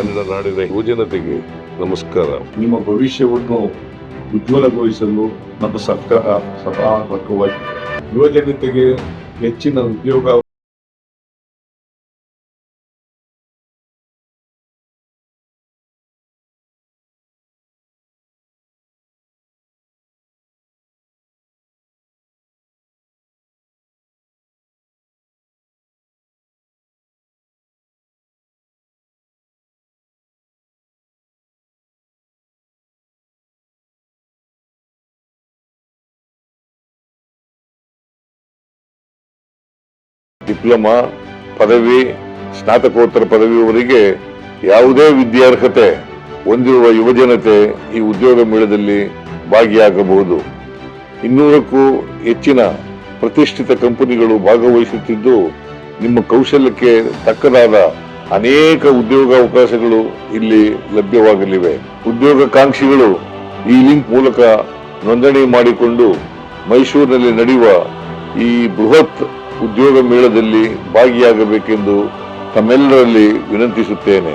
ಕನ್ನಡ ನಾಡಿನ ಯುವಜನತೆಗೆ ನಮಸ್ಕಾರ. ನಿಮ್ಮ ಭವಿಷ್ಯವನ್ನು ಉಜ್ವಲಗೊಳಿಸಲು ನಮ್ಮ ಸರ್ಕಾರ ಬದ್ಧವಾಗಿದೆ. ಯುವಜನತೆಗೆ ಹೆಚ್ಚಿನ ಉದ್ಯೋಗ ಡಿಪ್ಲೊಮಾ ಪದವಿ, ಸ್ನಾತಕೋತ್ತರ ಪದವಿಯವರೆಗೆ ಯಾವುದೇ ವಿದ್ಯಾರ್ಹತೆ ಹೊಂದಿರುವ ಯುವಜನತೆ ಈ ಉದ್ಯೋಗ ಮೇಳದಲ್ಲಿ ಭಾಗಿಯಾಗಬಹುದು. ಇನ್ನೂರಕ್ಕೂ ಹೆಚ್ಚಿನ ಪ್ರತಿಷ್ಠಿತ ಕಂಪನಿಗಳು ಭಾಗವಹಿಸುತ್ತಿದ್ದು, ನಿಮ್ಮ ಕೌಶಲ್ಯಕ್ಕೆ ತಕ್ಕದಾದ ಅನೇಕ ಉದ್ಯೋಗಾವಕಾಶಗಳು ಇಲ್ಲಿ ಲಭ್ಯವಾಗಲಿವೆ. ಉದ್ಯೋಗಾಕಾಂಕ್ಷಿಗಳು ಈ ಲಿಂಕ್ ಮೂಲಕ ನೋಂದಣಿ ಮಾಡಿಕೊಂಡು ಮೈಸೂರಿನಲ್ಲಿ ನಡೆಯುವ ಈ ಬೃಹತ್ ಉದ್ಯೋಗ ಮೇಳದಲ್ಲಿ ಭಾಗಿಯಾಗಬೇಕೆಂದು ತಮ್ಮೆಲ್ಲರಲ್ಲಿ ವಿನಂತಿಸುತ್ತೇನೆ.